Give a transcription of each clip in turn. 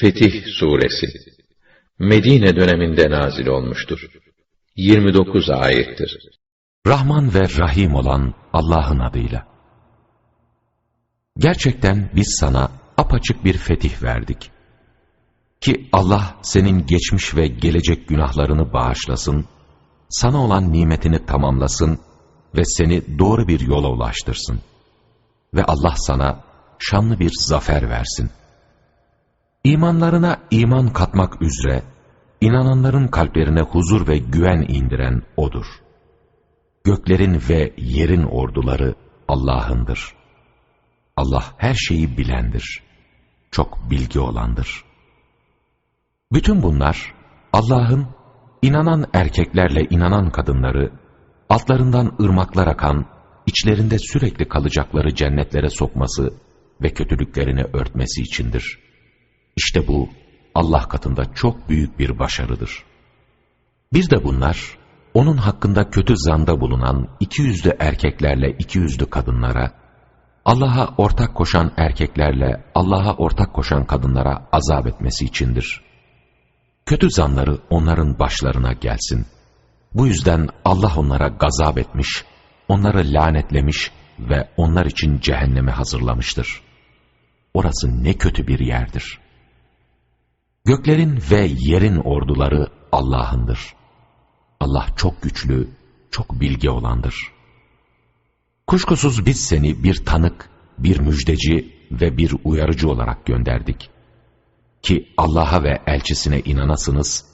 Fetih Suresi Medine döneminde nazil olmuştur. 29 ayettir. Rahman ve Rahim olan Allah'ın adıyla. Gerçekten biz sana apaçık bir fetih verdik. Ki Allah senin geçmiş ve gelecek günahlarını bağışlasın, sana olan nimetini tamamlasın ve seni doğru bir yola ulaştırsın. Ve Allah sana şanlı bir zafer versin. İmanlarına iman katmak üzere, inananların kalplerine huzur ve güven indiren O'dur. Göklerin ve yerin orduları Allah'ındır. Allah her şeyi bilendir. Çok bilgi olandır. Bütün bunlar Allah'ın inanan erkeklerle inanan kadınları altlarından ırmaklar akan, içlerinde sürekli kalacakları cennetlere sokması ve kötülüklerini örtmesi içindir. İşte bu Allah katında çok büyük bir başarıdır. Bir de bunlar, onun hakkında kötü zanda bulunan iki yüzlü erkeklerle iki yüzlü kadınlara, Allah'a ortak koşan erkeklerle Allah'a ortak koşan kadınlara azap etmesi içindir. Kötü zanları onların başlarına gelsin. Bu yüzden Allah onlara gazap etmiş, onları lanetlemiş ve onlar için cehenneme hazırlamıştır. Orası ne kötü bir yerdir. Göklerin ve yerin orduları Allah'ındır. Allah çok güçlü, çok bilgi olandır. Kuşkusuz biz seni bir tanık, bir müjdeci ve bir uyarıcı olarak gönderdik. Ki Allah'a ve elçisine inanasınız,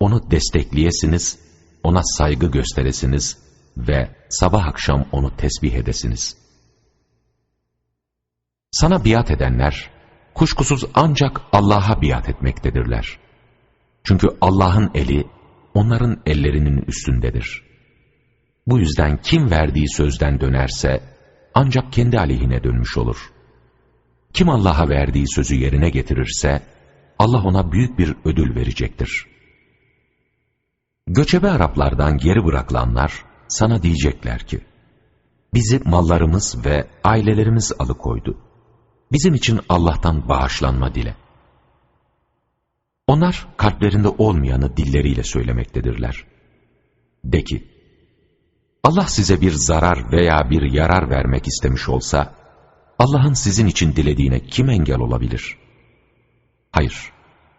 onu destekleyesiniz, ona saygı gösteresiniz ve sabah akşam onu tesbih edesiniz. Sana biat edenler, kuşkusuz ancak Allah'a biat etmektedirler. Çünkü Allah'ın eli, onların ellerinin üstündedir. Bu yüzden kim verdiği sözden dönerse, ancak kendi aleyhine dönmüş olur. Kim Allah'a verdiği sözü yerine getirirse, Allah ona büyük bir ödül verecektir. Göçebe Araplardan geri bırakılanlar sana diyecekler ki, bizi mallarımız ve ailelerimiz alıkoydu. Bizim için Allah'tan bağışlanma dile. Onlar kalplerinde olmayanı dilleriyle söylemektedirler. De ki, Allah size bir zarar veya bir yarar vermek istemiş olsa, Allah'ın sizin için dilediğine kim engel olabilir? Hayır,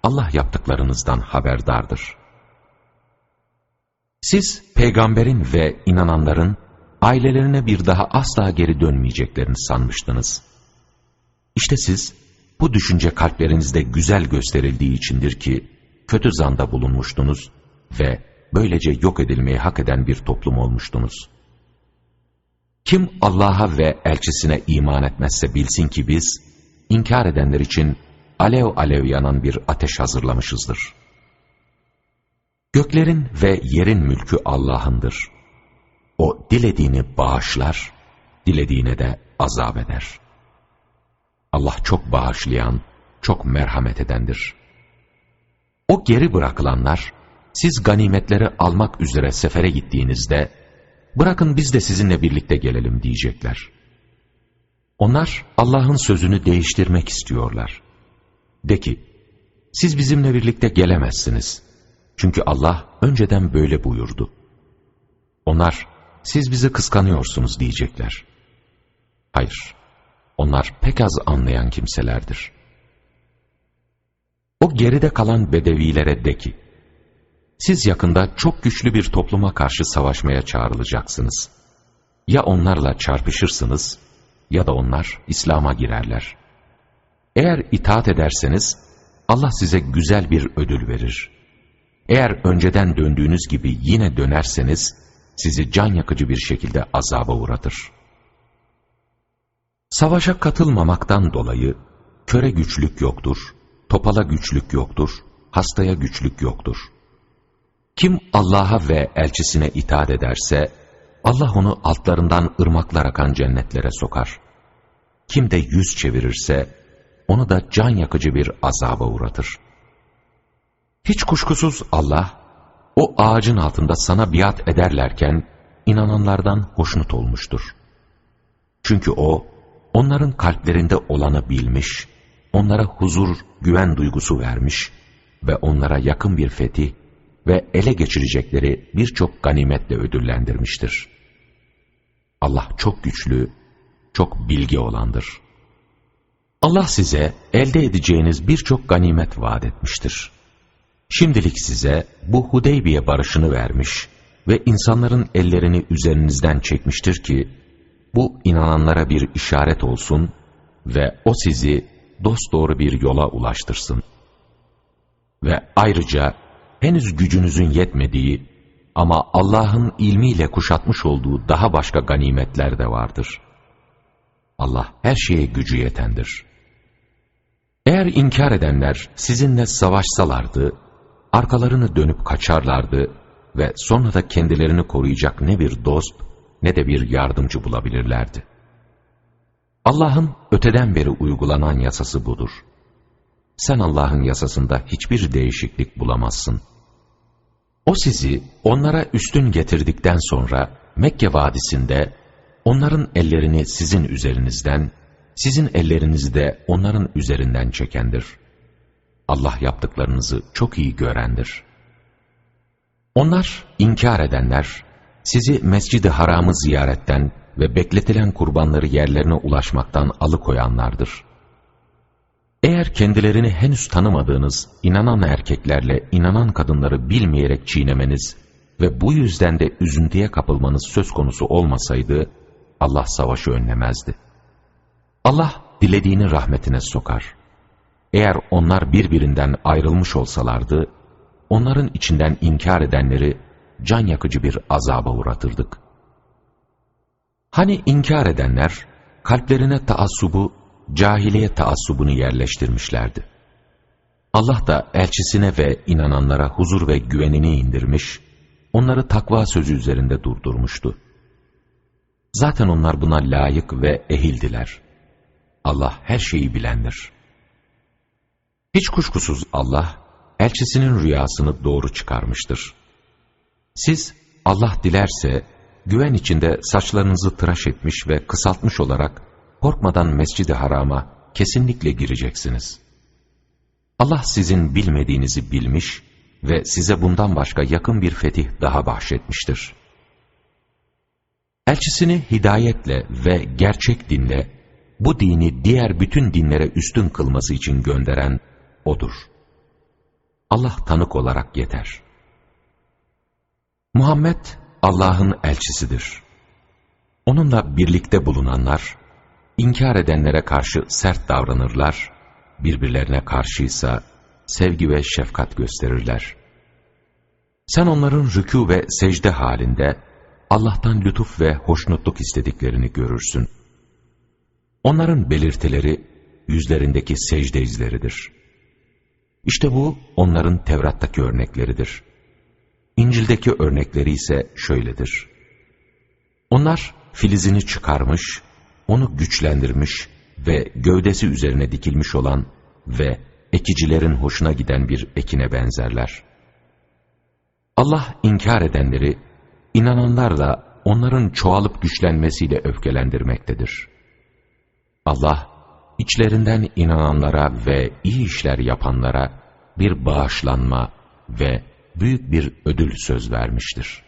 Allah yaptıklarınızdan haberdardır. Siz, peygamberin ve inananların ailelerine bir daha asla geri dönmeyeceklerini sanmıştınız. İşte siz, bu düşünce kalplerinizde güzel gösterildiği içindir ki, kötü zanda bulunmuştunuz ve böylece yok edilmeyi hak eden bir toplum olmuştunuz. Kim Allah'a ve elçisine iman etmezse bilsin ki biz, inkar edenler için alev alev yanan bir ateş hazırlamışızdır. Göklerin ve yerin mülkü Allah'ındır. O dilediğini bağışlar, dilediğine de azap eder. Allah çok bağışlayan, çok merhamet edendir. O geri bırakılanlar, siz ganimetleri almak üzere sefere gittiğinizde, bırakın biz de sizinle birlikte gelelim diyecekler. Onlar Allah'ın sözünü değiştirmek istiyorlar. De ki, siz bizimle birlikte gelemezsiniz. Çünkü Allah önceden böyle buyurdu. Onlar, siz bizi kıskanıyorsunuz diyecekler. Hayır, onlar pek az anlayan kimselerdir. O geride kalan bedevilere de ki, siz yakında çok güçlü bir topluma karşı savaşmaya çağrılacaksınız. Ya onlarla çarpışırsınız ya da onlar İslam'a girerler. Eğer itaat ederseniz Allah size güzel bir ödül verir. Eğer önceden döndüğünüz gibi yine dönerseniz sizi can yakıcı bir şekilde azaba uğratır. Savaşa katılmamaktan dolayı köre güçlük yoktur, topala güçlük yoktur, hastaya güçlük yoktur. Kim Allah'a ve elçisine itaat ederse, Allah onu altlarından ırmaklar akan cennetlere sokar. Kim de yüz çevirirse, onu da can yakıcı bir azaba uğratır. Hiç kuşkusuz Allah, o ağacın altında sana biat ederlerken, inananlardan hoşnut olmuştur. Çünkü O, onların kalplerinde olanı bilmiş, onlara huzur, güven duygusu vermiş ve onlara yakın bir fetih ve ele geçirecekleri birçok ganimetle ödüllendirmiştir. Allah çok güçlü, çok bilgi olandır. Allah size elde edeceğiniz birçok ganimet vaat etmiştir. Şimdilik size bu Hudeybiye barışını vermiş ve insanların ellerini üzerinizden çekmiştir ki, bu inananlara bir işaret olsun ve o sizi dosdoğru bir yola ulaştırsın. Ve ayrıca henüz gücünüzün yetmediği ama Allah'ın ilmiyle kuşatmış olduğu daha başka ganimetler de vardır. Allah her şeye gücü yetendir. Eğer inkar edenler sizinle savaşsalardı, arkalarını dönüp kaçarlardı ve sonra da kendilerini koruyacak ne bir dost ne de bir yardımcı bulabilirlerdi. Allah'ın öteden beri uygulanan yasası budur. Sen Allah'ın yasasında hiçbir değişiklik bulamazsın. O sizi onlara üstün getirdikten sonra Mekke vadisinde onların ellerini sizin üzerinizden, sizin ellerinizi de onların üzerinden çekendir. Allah yaptıklarınızı çok iyi görendir. Onlar, inkar edenler, sizi Mescid-i Haram'ı ziyaretten ve bekletilen kurbanları yerlerine ulaşmaktan alıkoyanlardır. Eğer kendilerini henüz tanımadığınız inanan erkeklerle inanan kadınları bilmeyerek çiğnemeniz ve bu yüzden de üzüntüye kapılmanız söz konusu olmasaydı, Allah savaşı önlemezdi. Allah dilediğini rahmetine sokar. Eğer onlar birbirinden ayrılmış olsalardı, onların içinden inkar edenleri can yakıcı bir azaba uğratırdık. Hani inkar edenler, kalplerine taassubu, cahiliye taassubunu yerleştirmişlerdi. Allah da elçisine ve inananlara huzur ve güvenini indirmiş, onları takva sözü üzerinde durdurmuştu. Zaten onlar buna layık ve ehildiler. Allah her şeyi bilendir. Hiç kuşkusuz Allah, elçisinin rüyasını doğru çıkarmıştır. Siz Allah dilerse güven içinde saçlarınızı tıraş etmiş ve kısaltmış olarak korkmadan mescidi harama kesinlikle gireceksiniz. Allah sizin bilmediğinizi bilmiş ve size bundan başka yakın bir fetih daha bahşetmiştir. Elçisini hidayetle ve gerçek dinle bu dini diğer bütün dinlere üstün kılması için gönderen O'dur. Allah tanık olarak yeter. Muhammed Allah'ın elçisidir. Onunla birlikte bulunanlar, inkar edenlere karşı sert davranırlar, birbirlerine karşıysa sevgi ve şefkat gösterirler. Sen onların rükû ve secde halinde Allah'tan lütuf ve hoşnutluk istediklerini görürsün. Onların belirtileri yüzlerindeki secde izleridir. İşte bu onların Tevrat'taki örnekleridir. İncil'deki örnekleri ise şöyledir. Onlar filizini çıkarmış, onu güçlendirmiş ve gövdesi üzerine dikilmiş olan ve ekicilerin hoşuna giden bir ekine benzerler. Allah inkar edenleri, inananlarla onların çoğalıp güçlenmesiyle öfkelendirmektedir. Allah, içlerinden inananlara ve iyi işler yapanlara bir bağışlanma ve büyük bir ödül söz vermiştir.